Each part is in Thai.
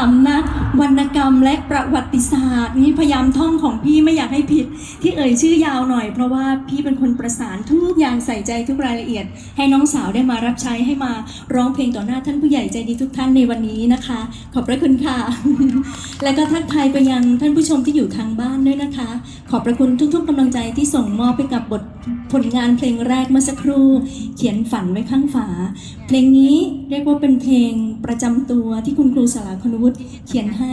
สำนักวรรณกรรมและประวัติศาสตร์ นี่พยายามท่องของพี่ไม่อยากให้ผิด ที่เอ่ยชื่อยาวหน่อย เพราะว่าพี่เป็นคนประสานทุกอย่างใส่ใจทุกรายละเอียด ให้น้องสาวได้มารับใช้ให้มาร้องเพลงต่อหน้าท่านผู้ใหญ่ใจดีทุกท่านในวันนี้นะคะ ขอบพระคุณค่ะ และก็ทักทายไปยังท่านผู้ชมที่อยู่ทางบ้านด้วยนะคะ ขอบพระคุณทุก ๆกำลังใจที่ส่งมอบไปกับบทผลงานเพลงแรกเมื่อสักครู่ เขียนฝันไว้ข้างฝา เพลงนี้เรียกว่าเป็นเพลงประจำตัวที่คุณครูสลาคณวุฒิเขียนให้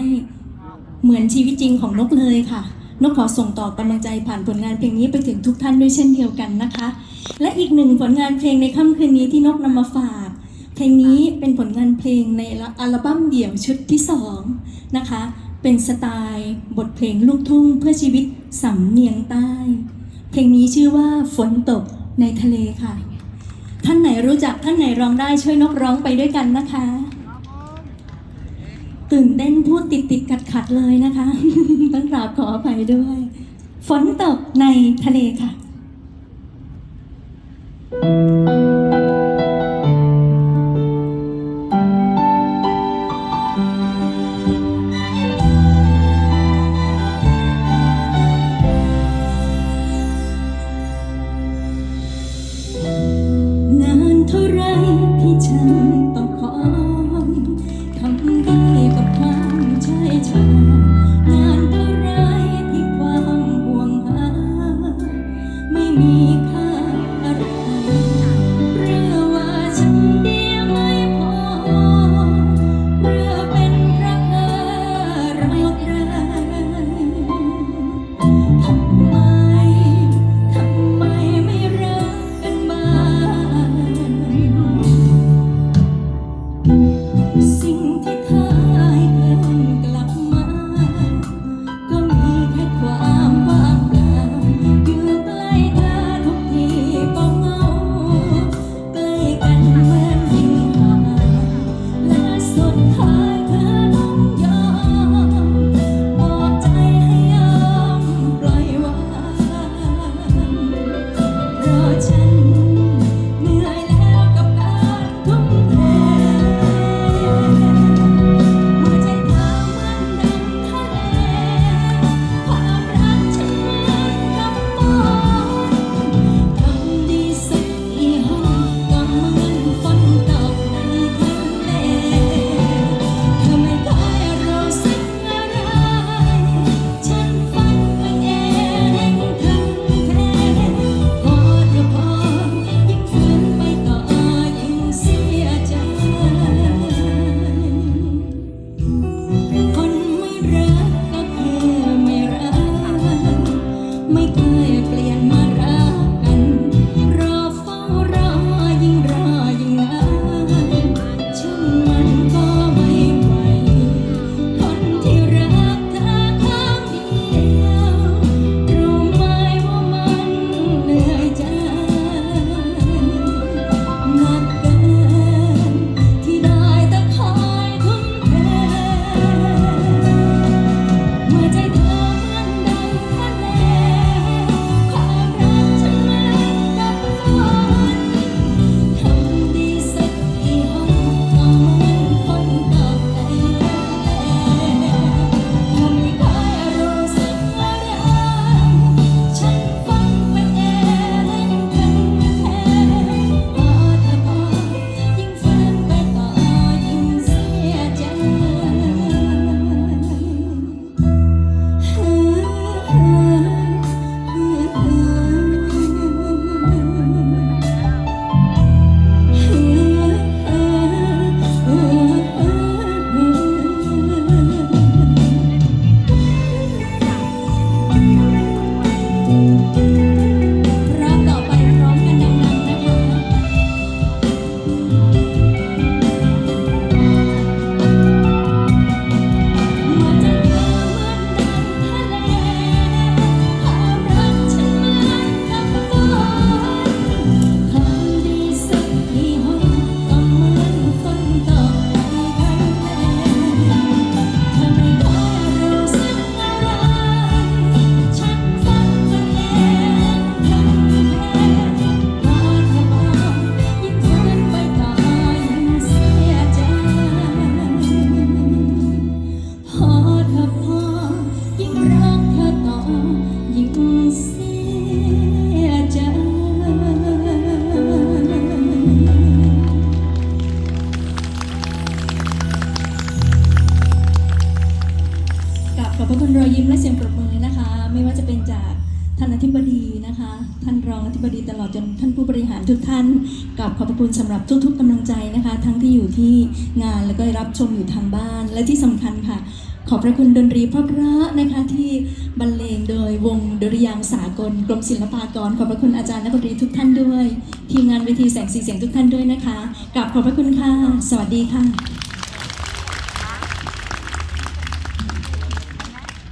เหมือนชีวิตจริงของนกเลยค่ะ นกขอส่งต่อกำลังใจผ่านผลงานเพลงนี้ไปถึงทุกท่านด้วยเช่นเดียวกันนะคะ และอีกหนึ่งผลงานเพลงในค่ำคืนนี้ที่นกนำมาฝาก เพลงนี้เป็นผลงานเพลงในอัลบั้มเดี่ยวชุดที่สองนะคะ เป็นสไตล์บทเพลงลูกทุ่งเพื่อชีวิตสำเนียงใต้ เพลงนี้ชื่อว่าฝนตกในทะเลค่ะ ท่านไหนรู้จักท่านไหนร้องได้ช่วยนกร้องไปด้วยกันนะคะ ตื่นเต้นพูดติดติดขัดขัดเลยนะคะ ต้องกราบขออภัยด้วย ฝนตกในทะเลค่ะ ไม่ พระคุณรอยยิ้มและเสียงปรบมือนะคะ ไม่ว่าจะเป็นจากท่านอธิบดีนะคะ ท่านรองอธิบดีตลอดจนท่านผู้บริหารทุกท่านกราบขอบพระคุณสำหรับทุก ๆ กำลังใจนะคะ ทั้งที่อยู่ที่งานแล้วก็รับชมอยู่ทางบ้าน และที่สำคัญค่ะ ขอบพระคุณดนตรีเพราะพระนะคะที่บรรเลงโดยวงดุริยางสากลกรมศิลปากร ขอบพระคุณอาจารย์นักดนตรีทุกท่านด้วย ทีมงานเวทีแสงสีเสียงทุกท่านด้วยนะคะกราบขอบพระคุณค่ะ สวัสดีค่ะ